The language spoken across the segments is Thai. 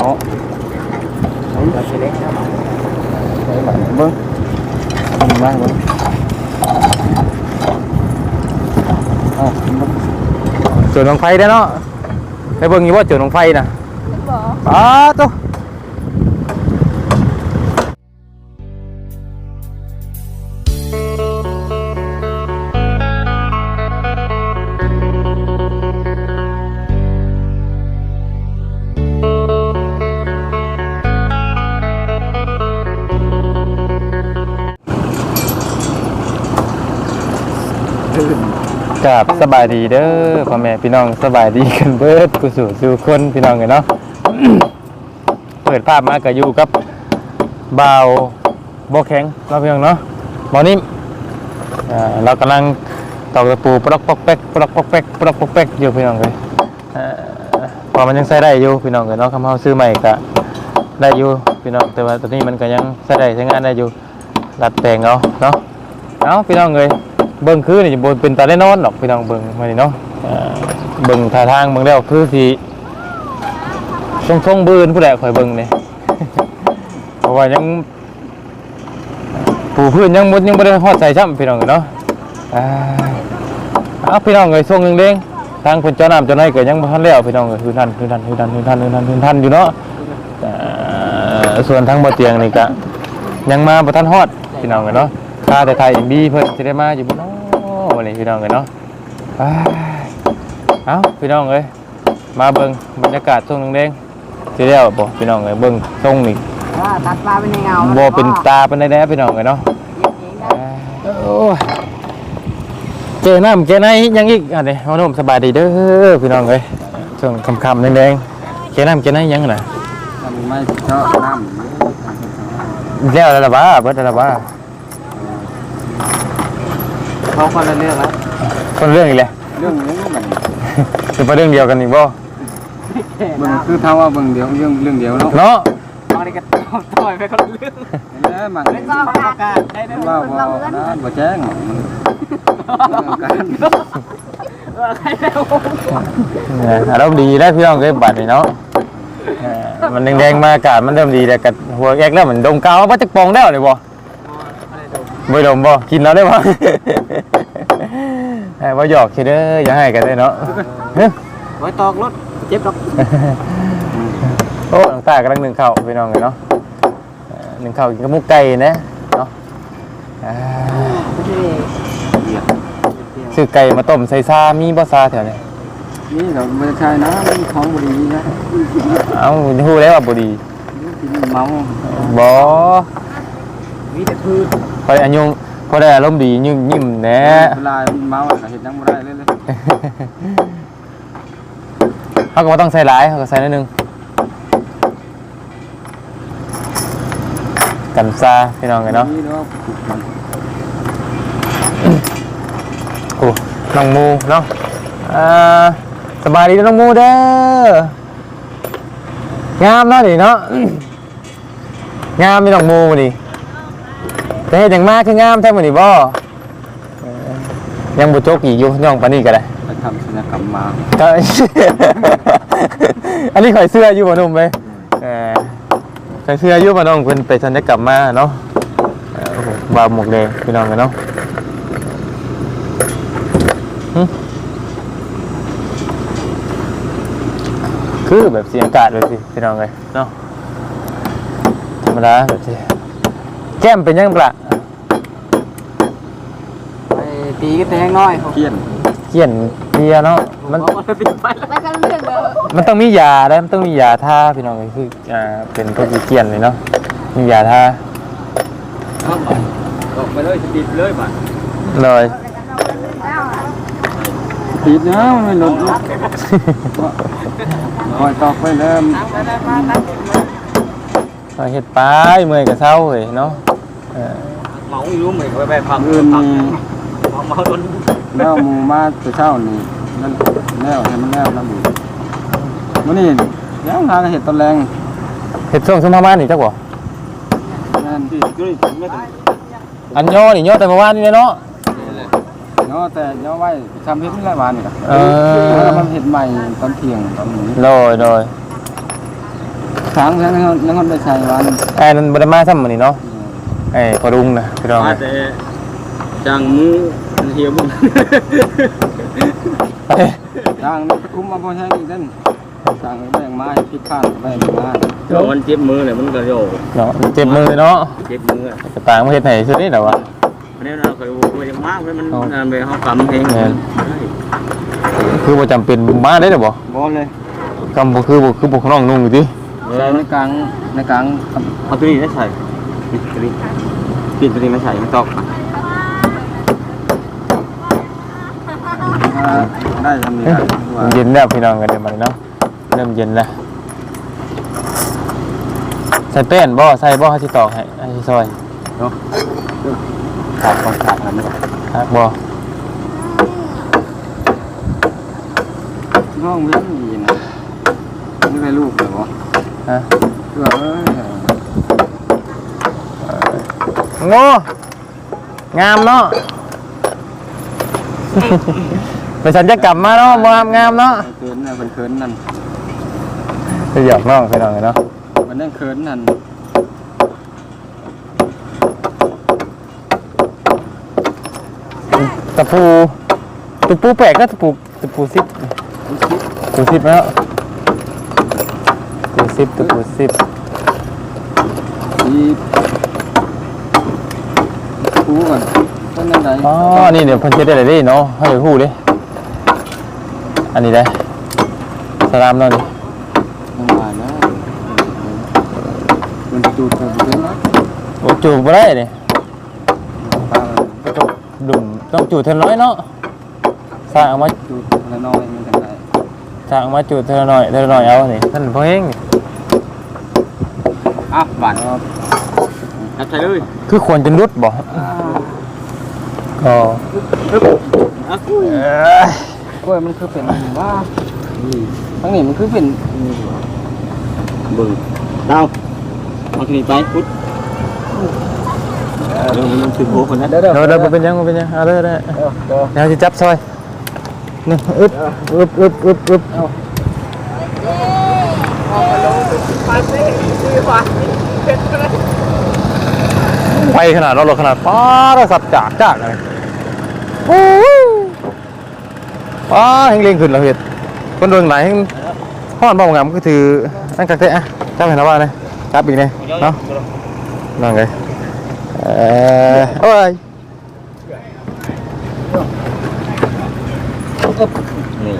เนาะเราสิเล็กครับใส่บัตรเบิ้งเอามันมา กับสบายดีเด้อพ่อแม่พี่น้องสบายดีกันเบิดกูสู่สู่คนพี่น้องกันเนาะ เปิดภาพมาก็อยู่กับบ่าวโบแข็งเราะพี่น้องเนาะบอนิ่มอ่าเรากำลังตอกตะปูปลอกปอกแป๊กปลอกปอกแป๊กปลอกปอกแป๊กอยู่พี่น้องเลยอ่าพอมันยังใช้ได้อยู่พี่น้องเลยเนาะคำเฮาซื้อใหม่ก็ได้อยู่พี่น้องแต่ว่าตอนนี้มันก็ยังใช้ได้ใช้งานได้อยู่รัดแต่งเอาเนาะเอาพี่น้องเลย เบิ่งคือนี่บนเป็นตาได้นอนหรอกพี่น้องเบิ่งมานี่เนาะอ่าเบิ่งท่าทางเบิ่งแล้วคือสิทรงทรงบืนผู้ใดคอยเบิ่งนี่ เพราะว่ายังปูพื้นยังบดยังบ่ได้ฮอดใส่ซ้ำพี่น้องเนาะอ่าเอาพี่น้องเอ้ยทรงเด้งๆทางเพิ่นเจ้าน้ำเจ้าไหนก็ยังบ่ทันแล้วพี่น้องเอ้ยคือทันคือทันคือทันคือทันคือทันคือทันอยู่เนาะอ่าส่วนทางบ่เตียงนี่ก็ยังมาบ่ทันฮอดพี่น้องเอ้ยเนาะค่าแต่ไทยบีเพิ่นสิได้มาอยู่บ่เนาะ วันนี้พี่น้องเอ้ยเนาะอ้ายเอ้าพี่น้องเอ้ยมาเบิ่งบรรยากาศทรงแดงๆสิแล้วบ่พี่น้องเอ้ยเบิ่งทรงนี่อ่าตัดปลาเป็นในเงาบ่เป็นตาปานใดแน่พี่น้องเอ้ยเนาะเองได้โอ้ยเจอน้ำเจอไหนยังอีกอันนี้พ่อหนุ่มสบายดีเด้อพี่น้องเอ้ยช่วงค่ำๆแดงๆเจอน้ำเจอไหนยังน่ะทำไม่ชอบน้แล้วแล้วล่ะบ่าเบิดแล้วล่ะบ่าำ เขาคนละเรื่องแล้วคนเรื่องอีกแล้วเรื่องนี้มันสิบ่เรื่องเดียวกันอีกบ่เบิ่งคือเท่าว่าเบิ่งเดียวเรื่องเรื่องเดียวเนาะเนาะเอาอะไรกันต่อยไปคนละเรื่องแล้วมันไม่ต้องการได้ได้ว่าบ่นะบ่แจ้งมันการเนี่ยอารมณ์ดีแล้วพี่น้องเอ้ยบัดนี้เนาะเออมันแดงๆมาอากาศมันเริ่มดีแล้วกัหัวแอกแล้วเหมือนดมกาวว่าจักปองแล้วเลยบ่ บ่ดมบ่กินแล้วได้บ่ ให้บ่หยอกคิดเด้ออย่าให้กันเด้อเนาะเฮ้ยไว้ตอกรถเจ็บดอกโอ้หลังตากำลังนึ่งข้าวพี่น้องเลยเนาะเอ่อนึ่งข้าวกินกับหมุกไก่นะเนาะอ่าซื้อไก่มาต้มใส่ซามีบ่ซาแถวนี้นี่เราไม่ใช่นะมันของบุรีนะเอ้าฮู้แล้วว่าบ่ดีกินเมาบ่ มีแต่พืชค อยอายุพอได้อารมณ์ดียิ้มยิ้มแหน่เวลาเมาอะเห็นยังบ่ได้เลยเลยเฮาก็บ่ต้องใส่หลายเฮาก็ใส่นิดนึงกันซาพี่น้องกันเนาะนี่เนาะโอ้น้องมูเนาะอ่าสบายดีเด้อน้องมูเด้องามเนาะนี่เนาะงามมีน้องมูมาดิแต่เฮ็ดหยังมากคืองามแท้มื้อนี้บ่เอ่อยังบ่จกอีกอยู่ย่องปานนี้ก็ได้ไปทำศัลยกรรมมาก็ อันนี้ข่อยเสื้ออยู่บ่หนุ่มเว้ยเออข่อยเสื้ออยู่บ่น้องเพิ่นไปศัลยกรรมมาเนาะเอ่อโอ้โหบ่าวหมวกแดงพี่น้องกันเนาะคือแบบเสียงอากาศเลยสิพี่น้องเลยเนาะธรรมดาแบบสิ แก้มเป็นยังปะไปตีกันแต่ยังน้อยเขียนเขียนเบียร์เนาะมันไปตีไปไปกันเรื่องเด้อมันต้องมียาได้มันต้องมียาท่าพี่น้องเลยคืออ่าเป็นพวกอีเขียนเลยเนาะมียาท่าออกไปเลยติดเลยป่ะเลยติดนะไม่หลุดคอยตอกไปเริ่มเอาเฮ็ดไปเมื่อยกับเช้าเลยเนาะ เมาอยู่เหมือนไปไปพังอื่นนี่เมาจนแล้วมูมาตัวเช้านี่นั่นแล้วให้มันแล้วน้ำอยู่มื้อนี้ยังหางเห็ดตอนแรงเฮ็ดช่วงสมประมาณนี่จักบ่นั่นที่ก็ไม่อันย่อนี่ย่อแต่เมื่อวานนี่เนาะเนาะแต่เนาะไว้ทำเฮ็ดไม่ไรวานนี่ครับเออมันเห็ดใหม่ตอนเที่ยงตอนนี้โดยโดยค้างแล้วนะครับแล้วก็ได้ใช้วันไอ้นั่นบ่ได้มาซ้ำมื้อนี้เนาะ ไอ้พอดุงนะพี่น้องมาแต่จังมือเหี่ยวบุญไปทางนี้คุ้มมาพอใช้อีกนั่นทางแบ่งไม้พิดข้างแบ่งไม้เดี๋ยวมันเจ็บมือเลยมันก็โยกเนาะเจ็บมือเนาะเจ็บมือกระต่างมาเฮ็ดให้ซื่อนี่แหละวะอันนี้เราเคยบอกว่าอย่างมากเลยมันมันไปห้องกำเองคือบ่จำเป็นมาได้เด้อบ่บอลเลยกำบ่คือบ่คือบ่ข้างนอกนุ่งอยู่ติใช้ในกลางในกลางเอาตัวนี้ได้ใส่ ตัวนี้ปิดตัวนี้ไม่ใส่ไม่ตอกได้ทำนี้ว่าเย็นแล้วพี่น้องกันเดี๋ยวมาเนาะเริ่มเย็นแล้วใส่แป้นบ่ใส่บ่ให้สิตอกให้ให้สิซอยขาดก่อนขาดอะไรไม่ฮักบ่ห้องเว้นอีนะนี่เป็นลูกเหรอฮะเพื่อเอ้ย โง่งามเนาะ ไปสัญญกรรมมาเนาะบ่งามงามเนาะเขินนะเป็นเขินนั่นไปหยอกน้องพี่น้องกันเนาะมันนั่งเขินนั่นตะปูตะปูแปลกก็ตะปูตะปูซิปตะปูซิปแล้วตะปูซิปตะปูซิปที่ปู ก่อนต้นนั่นใดอ๋อ นี่เดี๋ยวเพันเช็ดได้เลยดิเนาะให้ไปพูดดิ อันนี้ได้สลามเนาะนี่ลงมาแล้วมันจูดเธอเป็นนะโอ้จูบบ่ได้นี่ปลาจูบดุ่มต้องจูบเท่าน้อยเนาะสร้างเอามาจูดละน้อยมันกันได้สร้างเอามาจูบเท่าน้อยเท่าน้อยเอานี่ท่านพ่อเองนี่อะบาดก็เอาใส่เลย คือควรจะรุดบ่ ก็อะเอ้ยกล้วยมันคือเป็นว่าทั้งนี้มันคือเป็นบึงดาวเอาตัวนี้ไปพุทธเดี๋ยวมันถึงโค้คนนั้นเดี๋ยวเดี๋ยวเดี๋ยวเดี๋ยวบ่เป็นหยังบ่เป็นหยังเอาเลยได้เดี๋ยวเดี๋ยวเดี๋ยวจะจับซอยนี่อึบอึบอึบอึบอึบไปขนาดเราเราขนาดป้าเราสับจากจากเลย โอ้ยป้าเฮงเลียงขึ้นเราเห็ดคนเดินไหนเฮงพ่อนบ้องงามก็ถือนั่งกักเตะจับเห็นแล้วว่าเลยจับอีกเลยเนาะนั่งเลยเออโอ้ย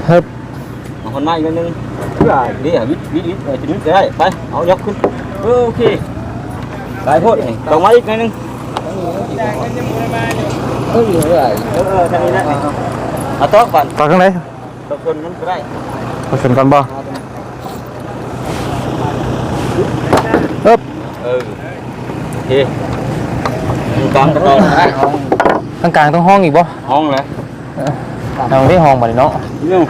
เฮ้ยคนมาอีกนิดนึงเพื่อนี่อะวิทวิทวิทเออจะวิทได้ไปเอายกขึ้นโอเคไปโพดนี่ตรงมาอีกนิดนึง เอออยู่ไหนเออเออทางนี้นะเอาโต๊ะก่อนต่อข้างไหนโต๊ะคนนั้นก็ได้ผสมกันบ่เอ๊บเออโอเคอยู่กลางกระต่อได้ข้างกลางต้องห้องอีกบ่ห้องเลยทางที่ห้องมาดิเนาะนี่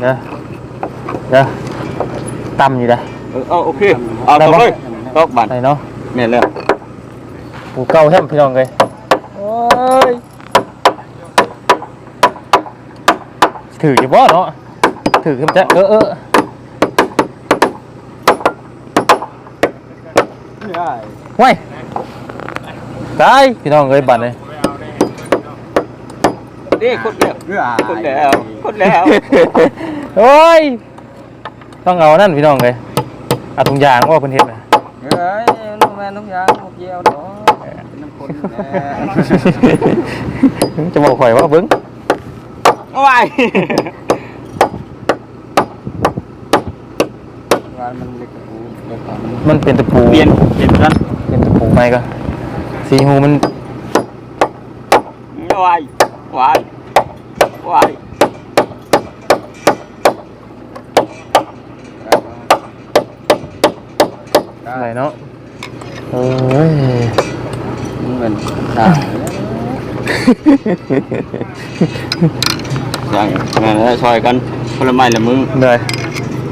เด้อเด้อต่ำอยู่เด้อเออเอาโอเคเอาตรงเลยโต๊ะบันไหนเนาะเนี่ยเลย ปูเก่าแฮมพี่น้องเลยโอ้ยถืออยู่บ่เนาะถือขึ้นจะเออเออไว้ตายพี่น้องเอ้ยบัดเลยนี่คนเดียวเรื่องคนแล้วคนแล้วโอ้ยต้องเอานั่นพี่น้องเลยเอาถุงยางว่าเพิ่นเฮ็ดน่ะเฮ้ยน้องแม่น้องยางพวกเยี่ยวเนาะน้ำ คนแน่จะบอกข่อยว่าเบิ่งเอาไปงานมันเล็กกว่ากูเล็กกว่ามันมันเป็นตะปูเปลี่ยนเปลี่ยนกันเป็นตะปูไหมก็สีหูมันวายวายวายอะไรเนาะโอ้ย มันเหมือนฉากอย่างนั้นแล้วซอยกันคนละไม้ละมือเลย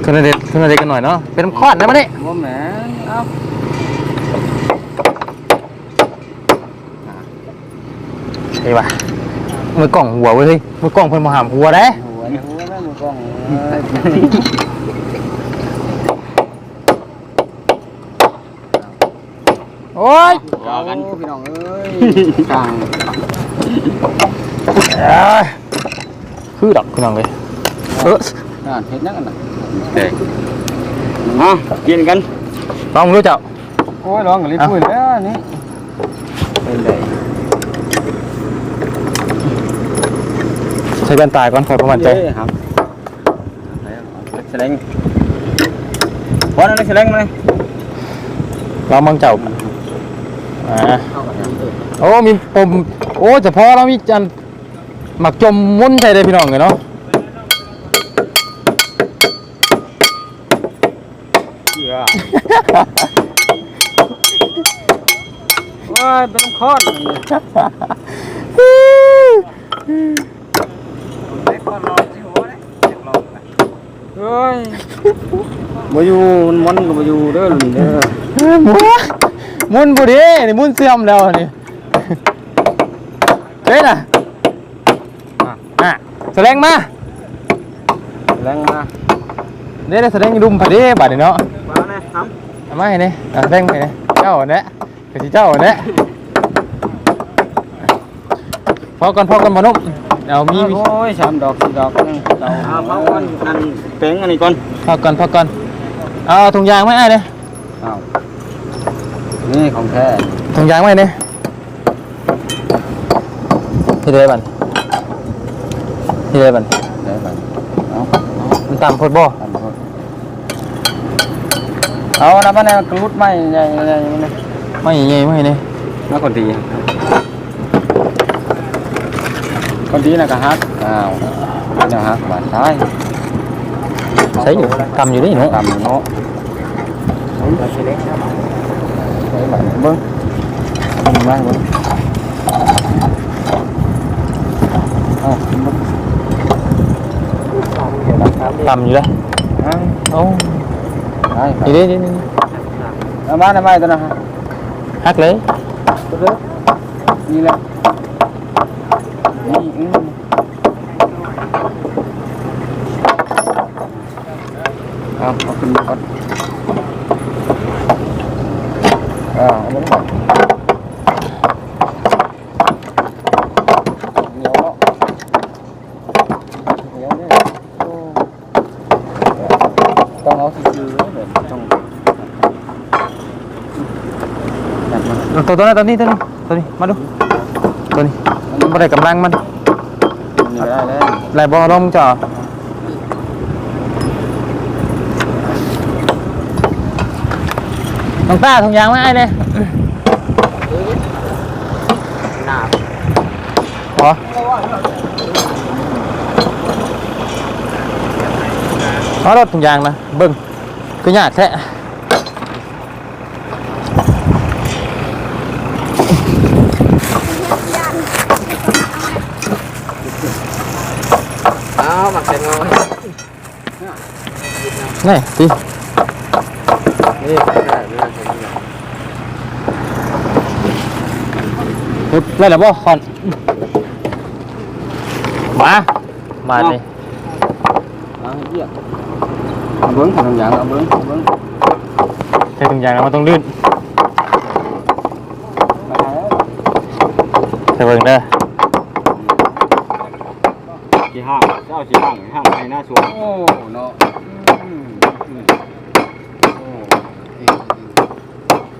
ขึ้นมาเด็ดขึ้นมาเด็ดกันหน่อยเนาะ เป็นคอดได้มาดิว่าแม่เอ้าไอ้วะมือกล่องหัวเว้ยเฮ้ยมือกล่องเพิ่นมาหามหัวได้หัวเนี่ยหัวแม่มือกล้อง อ้ยว่ากันโอ้พี่น้องเอ้ยต่างเอ้ยคือดอกพี่น้องเลยเอออ่านเฮ็ดยังกันน่ะเด็กอะกินกันลองรู้เจ้าโอ้ยร้องกับลิปุ้ยแล้วนี่เป็นไดใช้แว่นตาก่อนขอประมาณใจเย้ครับแสดงพอนั่นแสดงมาเลยลองมองเจ้า อ่าโอ้มีปมโอ้เฉพาะเรามีจันหมักจมมุนใส่ได้พี่น้องเลยเนาะเชื่อว้ายเป็นน้ำข้อนนี่เฮ้ยบ่อยู่มันมันก็บ่อยู่เด้อลุงเด้อห มุนมุนบุดีนี่มุนเสื่อมแล้วนี่เฮ้ยน่ะอะแสดงมาแรงมาเดี๋ยวแสดงรุมพอดีบัดนี้เนาะมาเลยทเอามาให้นี่เอาแสดงไปนี่เจ้าเนี่ยคือสิเจ้าเนี่ยพอก่อนพอก่อนบ่นุ่มเอามีมีโอ้ยสามดอกสี่ดอกนึงเตาำเอาพักก่อนอันเป้งอันนี้ก่อนพอก่อนพอก่อนเอาถุงยางไว้ให้เลยอ้าว นี่ของแท้ถุงยางไว้เนี่ยที่เดบันที่เดบันได้บัดเอามันต่ำโพดบ่ อันโทษเอานะบ้านนี้กรุดไม้ใหญ่ใหญ่ๆนี่ไม่ใหญ่ไม่เนี่ยมาคนดีคนดีน่ะก็ฮักอ้าวเป็นจังฮักบาดท้ายใช้อยู่ทำอยู่นี่หนูตามอยู่เนาะไปบัดเบิ่งเอามือมาเบิ่งเอาเบิ่งทำอยู่เลยเอาโอ้ได้ครับยนี่นี่นี่เอามาทำไมตัวนะฮะฮักเลยตัวเด้อนี่แหละนี่อืมเอาเอาขึ้นมาก่อนเอาเอาลงก่อนเหนียวเนาะเหนียวเนี่ยโอ้ต้องเอาซื่อๆเลยต้องจับมัน ตัวตัวนั้นตัวนี้ตัวนี้ตัวนี้มาดูตัวนี้มันบ่ได้กำลังมันนี่ได้เลยไหลบ่ลงจ่อน้องตาถุงยางไว้ให้เลยหนาพอเอารถถุงยางนะเบิ่งคือยากแท้ เอามาเสร็จแล้วนี่ดินี่ได้เรื่องนี้ปึ๊บเลยเหรอบ่คอนมามาดิเอาเยี่ยเอาเบิ้งทำอย่างเอาเบิ้งเอาเบิ้งใช้ถุงยางแล้วมันต้องลื่นมาแล้วใส่เบิ่งเด้อ กี่ห้างเจ้าสี่ห้างห้างในหน้าสวนโอ้เนาะอืมอืมโอ้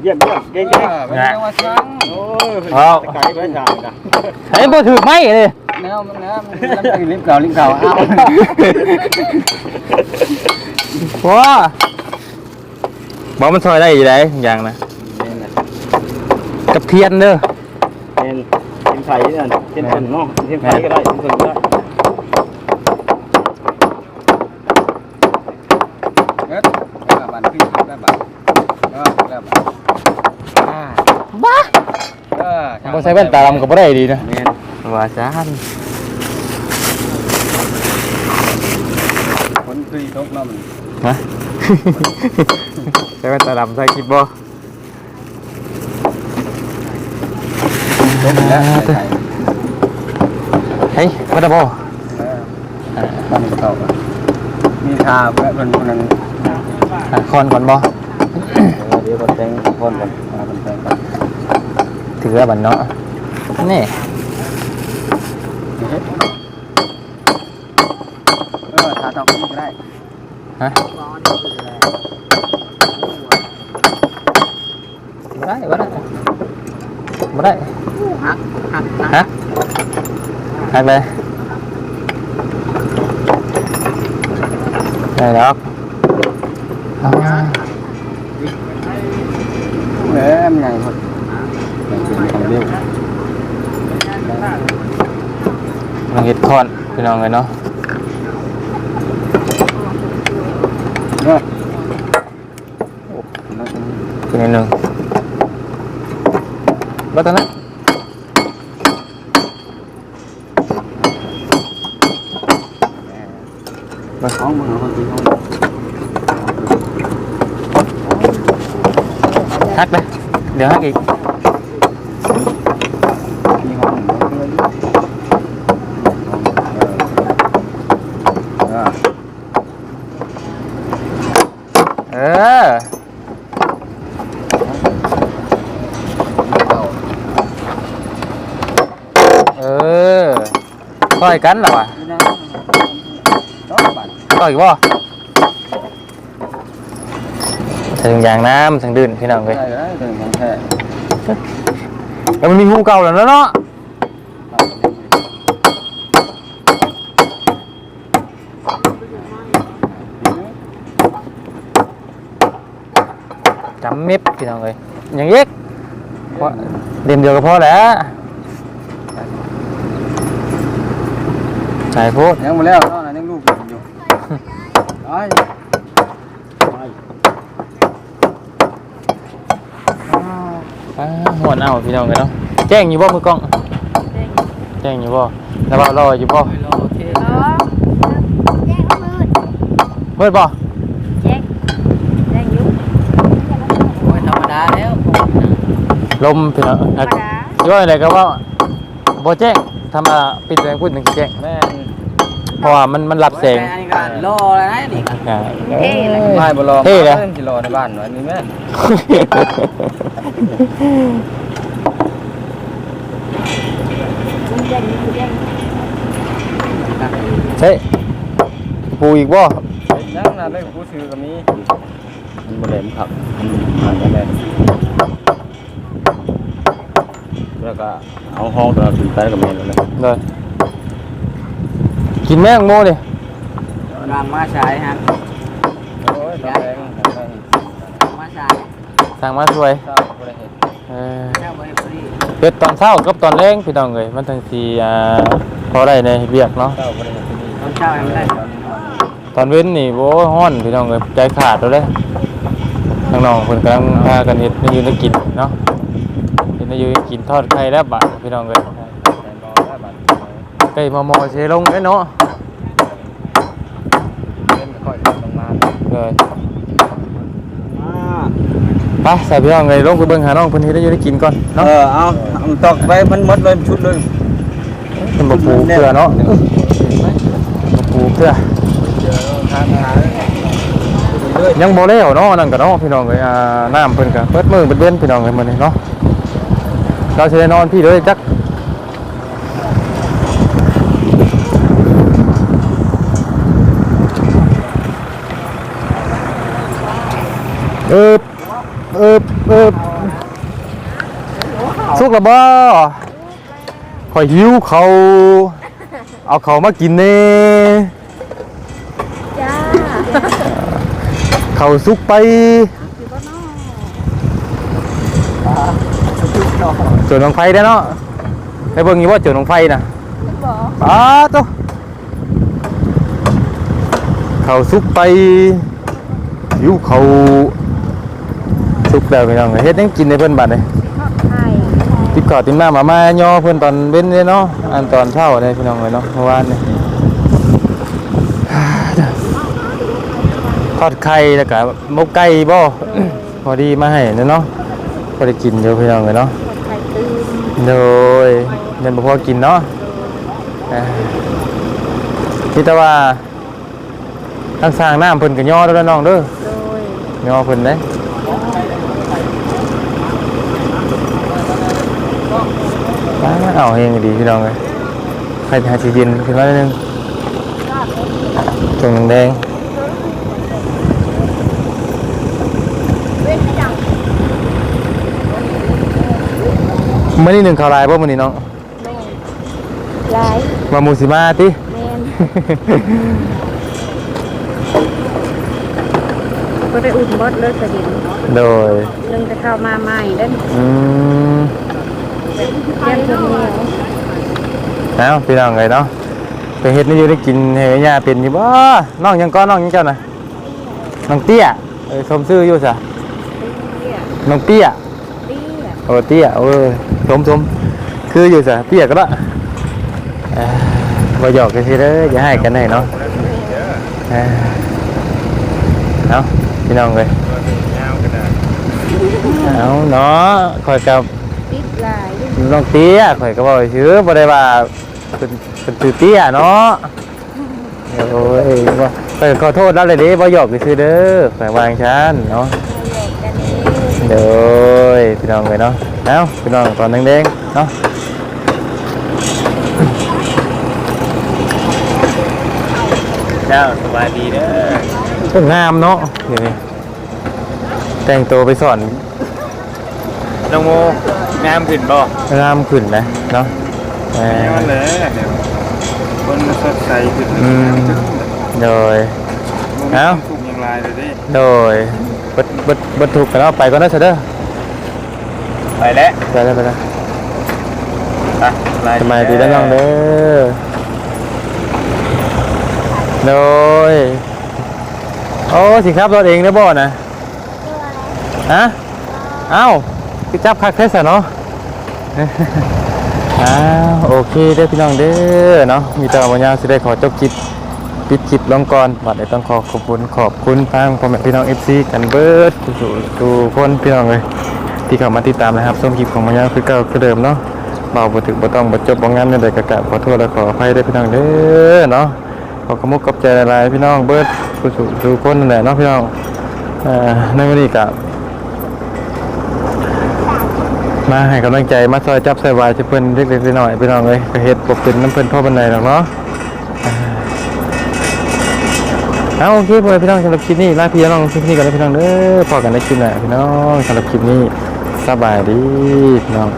เยี่ยมเยี่ยมเก่งเก่งเป็นจังหวะช้างโอ้ยไก่ไว้ทางนะไอ้บ่ถือไม้เลยแนวมันนะมันน้ำตาลิบเก่าลิบเก่าเอาว้าบอกมันซอยได้อยู่ได้ถุงยางนะกับเทียนเด้อเป็นเป็นไผ่เนี่ยเป็นคนเนาะเป็นไผ่ก็ได้เป็นคนก็ได้ เอ็ดแบบบันขึ้นแบบบันเออแบบบันอ่า บ้า เออ บ่ใส่แว่นตาดำก็บ่ได้ดีนะแม่นว่าซานคนตีตกเนาะมันฮะ ใส่แว่นตาดำใส่คลิปบ่ตกแล้วใส่เฮ้ยมาได้บ่เออมันเข้าไปมีทาแบบมันมันหาคอนก่อนบ่ เดี๋ยวก็แต่งคนก่อนมาเป็นแต่งก่อน ถือบันเนาะนี่เออถ้าตอกนี่ก็ได้ฮะบ่ได้บ่ได้บ่ได้หักหักฮะหักเลยได้ดอกเอามา แหมไงหมดของเร็ว ลองเห็ดคอน พี่น้องเลยเนาะเนาะเป็นนิดนึงบัตรนะของมึงคนที่ห้องฮักเลยเดี๋ยวฮักอีก ที่ห้องเออ เออ เออต่ อยกันเหรอวะนี่นะต้องบัตรต่อยอีกบ่ถึงอย่างน้ำถึงดื่นพี่น้องเลยใช่ได้ถึงของแท้แล้วมันมีหูเก่าแล้วเนาะจำเม็บพี่น้องเลยอย่างเย็กเพราะเด่นเดียวก็พอแล้ว ใช่พูดยังมาแล้วตอนนั้นยังลูกอยู่ไอ้อ่าหวนเอาพี่น้องเลยเนาะแจ้งอยู่บ่มือกล้อง แจ้งอยู่บ่แล้วว่ารออยู่บ่อ๋อแจ้งเอามืดเมื่อบ่แจ้งแจ้งอยุโอ้ยธรรมดาแล้วลมพี่น้องธรอะรมดาย่อยอะไรก็ว่าบ่แจ้งทำมาปิดแรงพูดถึงสิแจ้งแม่ เพราะว่ามันมันรับแสงอันนี้ก็รอแล้วนะนี่อ่าไม่บ่รอเท่เลยสิรอในบ้านวันนี้แม่แจ้งอยุแจ้งใช่ปูอีกบ่ยังน่ะได้ผู้ซื้อก็มีมันบ่ได้มันขับมันก็แม่นแล้วก็เอาห้องตัวขึ้นไปกับแม่แล้วนะเลย กินแม่งโมดิรางมาฉายฮะโอ้ยตอนแรงตอนแรงมาฉายสั่งมาช่วยเศร้าบ่ได้เฮ็ดเออเจ้าบริบรีเฮ็ดตอนเช้ากับตอนแรงพี่น้องเอ้ยมันทั้งสิอ่าพอได้ในเวียกเนาะเศร้าบ่ได้เฮ็ดที่นี่ตอนเช้ายังไม่ได้ตอนเว้นนี่โว้ยฮ้อนพี่น้องเอ้ยใจขาดแล้วเด้ข้างนอกเพิ่นกำลังพากันเฮ็ดให้อยู่ในกินเนาะเฮ็ดให้อยู่ในกินทอดไข่แล้วบัดพี่น้องเอ้ยแต่รอได้บัดใกล้มอมอเชลงเด้เนาะ เล่นค่อยลงมา เลย อ่า ไปใส่พี่น้องเลยลงไปเบิ่งหาน้องเพิ่นเฮ็ดให้อยู่ได้กินก่อนเอเนาะอเอาเอาตอกไปมันหมดเลยชุดเลยเพิ่นบ่ปูเกลือเนาะบ่ปูเกลือเจอทางหาเรื่อยยังบ่แล้วเนาะนั่นก็เนาะพี่น้องเอ้ยอ่าน้ำเพิ่นก็เปิดมือเปิดเว้นพี่น้องเอ้ยมื้อนี้เนาะเราสิได้นอนพี่เลยจักเอิบ เอิบเอิบสุกแล้วบ่ข่อยหิวเขาวเอาเขาวมากินแน่จ้าเขาสุกไปจุดลงไฟได้เนาะไปเบิ่งอยู่ว่าจุดลงไฟนะบอกป้าตัวเขาสุกไปหิวเขา สุกแล้วพี่น้องเฮ็ดยังกินในเพิ่นบัดเลยทอดไข่ติดกอดติดมามามาย่อเพิ่นตอนเว้นเลยเนาะอันตอนเช้าเลยพี่น้องเลยเนาะเมื่อวานนี่ทอดไข่แล้วก็หมกไก่บ่พอดีมาให้เนาะพอได้กินเดี๋ยวพี่น้องเลยเนาะทอดไข่ตื้นโดยเงินบ่พอกินเนาะเอ่อคิดแต่ว่าทางสร้างน้ำเพิ่นก็ย่อแล้วน้องเด้อโดยย่อเพิ่นเด้ เอาเฮงดีพี่น้องเลยใครหาสีดินขึ้นมาได้นึงตรงแดงเว้นไม่ดังมื่อนี้หนึ่งข่าวลายป่ะมื่อนี้น้องแม่หลายมามูสิมาติแม่นก็ได้อุ่นบดเลยสะดินโดยนึงจะเข้ามาใหม่เด้นอืม เยี่ยมคนนี้เอาพี่น้องเลยเนาะไปเฮ็ดนี่อยู่ได้กินเฮียาเป็นอยู่บ่น้องยังก้อนน้องยังเจ้าน่ะน้องเตี้ยเอ้ยสมชื่ออยู่ซะเตี้ยน้องเตี้ยเตี้ยโอ้เตี้ยเออสมสมคืออยู่ซะเตี้ยก็ได้เอ้ยบ่หยอกกันสิเด้ออย่าให้กันให้เนาะเอ้ยเอาพี่น้องเลยเอาเนาะคอยกับติดหลาย น้องเตี้ยข่อยก็บอกชื่อบ่ได้ว่าเป็นเป็นตือเตี้ยเนาะโอ้ยบ่ข่อยขอโทษแล้วเลยเด้บ่หยอกซื่อเด้อข่อยวางชั้นเนาะกันนี้เด้อพี่น้องเลยเนาะเอ้าพี่น้องตอนแดงๆเนาะเจ้าสบายดีเด้องามเนาะเดี๋ยวนี้แต่งตัวไปสอนน้องโม งามขึ้นบ่งามขึ้นนะเนาะเออนี่มันเลยเดี๋ยวคนสดใสขึ้นอืมโดย เอ้าถูกอย่างไรเลยดิโดยบัดบัดบัดถูกกันแล้วไปก่อนนะเสยเด้อไปแล้วไปแล้วไปแล้วไปสบายดีแล้วน้องเด้อโดยโอ้สิครับรถเองได้บ่นะฮะเอ้าพี่จับคักเทสอะเนาะ อ้าวโอเคเด้พี่น้องเด้อเนาะมีแต่วันยาวสิได้ขอจบคลิปปิดคลิปลงก่อนบัดนี้ต้องขอขอบคุณขอบคุณทางพ่อแม่พี่น้อง FC กันเบิร์ดทุกทุกคนพี่น้องเลยที่เข้ามาติดตามนะครับชมคลิปของวันยาวคือเก่าคือเดิมเนาะเบาบ่ถึงบ่ต้องบ่จบบ่งานใดๆก็กราบขอโทษและขออภัยด้พี่น้องเด้อเนาะขอกระมุกกับใจหลายๆพี่น้องเบิร์ดทุกทุกคนนั่นแหละเนาะพี่น้องเอ่อในวันนี้ก็ มาให้กำลังใจมาซอยจับใส่วายเพิ่นเล็กๆน้อยๆพี่น้องเลยก็เฮ็ดปกเป็นน้ำเพิ่นพ่อบันไดหรอกเนาะเอาโอเคพ่อแม่พี่น้องสำหรับคลิปนี้ลาพี่น้องคลิปนี้กันเลยพี่น้องเด้อพอกันในคลิปหน้าพี่น้องสำหรับคลิปนี้สบายดีพี่น้อง